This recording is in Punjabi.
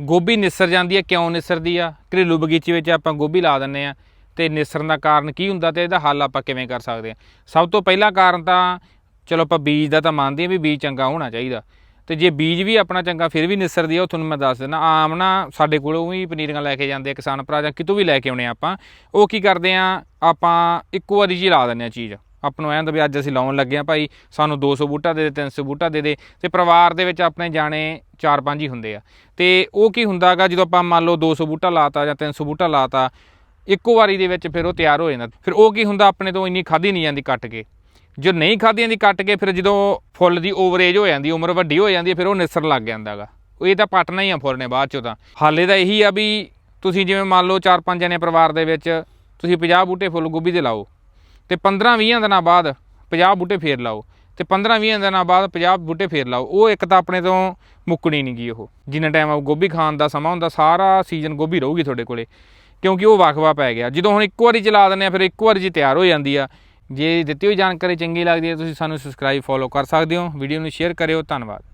ਗੋਭੀ ਨਿਸਰ ਜਾਂਦੀ ਹੈ, ਕਿਉਂ ਨਿਸਰਦੀ ਆ? ਘਰੇਲੂ ਬਗੀਚੇ ਵਿੱਚ ਆਪਾਂ ਗੋਭੀ ਲਾ ਦਿੰਨੇ ਆ ਤੇ ਨਿਸਰਨ ਦਾ ਕਾਰਨ ਕੀ ਹੁੰਦਾ ਤੇ ਇਹਦਾ ਹੱਲ ਆਪਾਂ ਕਿਵੇਂ ਕਰ ਸਕਦੇ ਆ? ਸਭ ਤੋਂ ਪਹਿਲਾ ਕਾਰਨ ਤਾਂ ਚਲੋ ਆਪਾਂ ਬੀਜ ਦਾ ਤਾਂ ਮੰਨਦੇ ਆ ਵੀ ਬੀਜ ਚੰਗਾ ਹੋਣਾ ਚਾਹੀਦਾ। ਤੇ ਜੇ ਬੀਜ ਵੀ ਆਪਣਾ ਚੰਗਾ ਫਿਰ ਵੀ ਨਿਸਰਦੀ ਆ, ਉਹ ਤੁਹਾਨੂੰ ਮੈਂ ਦੱਸ ਦਿੰਦਾ, ਆਮ ਨਾ ਸਾਡੇ ਕੋਲੋਂ ਵੀ ਪਨੀਰੀਆਂ ਲੈ ਕੇ ਜਾਂਦੇ ਆ ਕਿਸਾਨ ਭਰਾ ਜਾਂ ਕਿਤੋਂ ਵੀ ਲੈ ਕੇ ਆਉਣੇ ਆਪਾਂ, ਉਹ ਕੀ ਕਰਦੇ ਆ, ਆਪਾਂ ਇੱਕੋ ਵਾਰੀ ਜੀ ਲਾ ਦਿੰਦੇ ਆ ਚੀਜ਼। ਆਪਾਂ ਨੂੰ ਐਂ ਹੁੰਦਾ ਵੀ ਅੱਜ ਅਸੀਂ ਲਾਉਣ ਲੱਗੇ ਆ ਭਾਈ, ਸਾਨੂੰ 200 ਬੂਟਾ ਦੇ ਦੇ 300 ਬੂਟਾ ਦੇ ਦੇ, ਤੇ ਪਰਿਵਾਰ ਦੇ ਵਿੱਚ ਆਪਣੇ ਜਾਣੇ 4-5 ਹੀ ਹੁੰਦੇ ਆ। ਤੇ ਉਹ ਕੀ ਹੁੰਦਾਗਾ ਜਦੋਂ ਆਪਾਂ ਮੰਨ ਲਓ 200 ਬੂਟਾ ਲਾਤਾ ਜਾਂ 300 ਬੂਟਾ ਲਾਤਾ, ਇੱਕੋ ਵਾਰੀ ਦੇ ਵਿੱਚ ਫਿਰ ਉਹ ਤਿਆਰ ਹੋ ਜਾਂਦਾ। ਫਿਰ ਉਹ ਕੀ ਹੁੰਦਾ ਆਪਣੇ ਤੋਂ ਇੰਨੀ ਖਾਧੀ ਨਹੀਂ ਜਾਂਦੀ ਕੱਟ ਕੇ। ਜੋ ਨਹੀਂ ਖਾਧੀ ਜਾਂਦੀ ਕੱਟ ਕੇ ਫਿਰ ਜਦੋਂ ਫੁੱਲ ਦੀ ਓਵਰੇਜ ਹੋ ਜਾਂਦੀ, ਉਮਰ ਵੱਡੀ ਹੋ ਜਾਂਦੀ ਫਿਰ ਉਹ ਨਿਸਰ ਲੱਗ ਜਾਂਦਾਗਾ। ਉਹ ਇਹ ਤਾਂ ਪੱਟਣਾ ਹੀ ਆ ਫੁੱਲ ਨੇ ਬਾਅਦ ਚੋਂ ਤਾਂ। ਹਾਲੇ ਤਾਂ ਇਹੀ ਆ ਵੀ ਤੁਸੀਂ ਜਿਵੇਂ ਮੰਨ ਲਓ 4-5 ਜਣੇ ਪਰਿਵਾਰ ਦੇ ਵਿੱਚ ਤੁਸੀਂ 50 ਬੂਟੇ ਫੁੱਲ ਗੋਭੀ ਦੇ ਲਾਓ। ਤੇ 15-20 ਦਿਨਾਂ ਬਾਅਦ 50 ਬੂਟੇ ਫੇਰ ਲਾਓ। ਤੇ 15-20 ਦਿਨਾਂ ਬਾਅਦ 50 ਬੂਟੇ ਫੇਰ ਲਾਓ। ਉਹ ਇੱਕ ਤਾਂ ਆਪਣੇ ਤੋਂ ਮੁੱਕਣੀ ਨਹੀਂ ਗਈ ਉਹ। ਜਿੰਨਾ ਟਾਈਮ ਆ ਗੋਭੀ ਖਾਣ ਦਾ ਸਮਾਂ ਹੁੰਦਾ, ਸਾਰਾ ਸੀਜ਼ਨ ਗੋਭੀ ਰਹੂਗੀ ਤੁਹਾਡੇ ਕੋਲੇ। ਕਿਉਂਕਿ ਉਹ ਵਕਵਾ ਪੈ ਗਿਆ। ਜਦੋਂ ਹੁਣ ਇੱਕੋ ਵਾਰੀ ਚਲਾ ਦਿੰਦੇ ਆ, ਫਿਰ ਇੱਕੋ ਵਾਰੀ 'ਚ ਤਿਆਰ ਹੋ ਜਾਂਦੀ ਆ, ਜੇ ਦਿੱਤੀ ਹੋਈ ਜਾਣਕਾਰੀ ਚੰਗੀ ਲੱਗਦੀ ਹੈ, ਤੁਸੀਂ ਸਾਨੂੰ ਸਬਸਕ੍ਰਾਈਬ ਫੋਲੋ ਕਰ ਸਕਦੇ ਹੋ। ਵੀਡੀਓ ਨੂੰ ਸ਼ੇਅਰ ਕਰਿਓ। ਧੰਨਵਾਦ।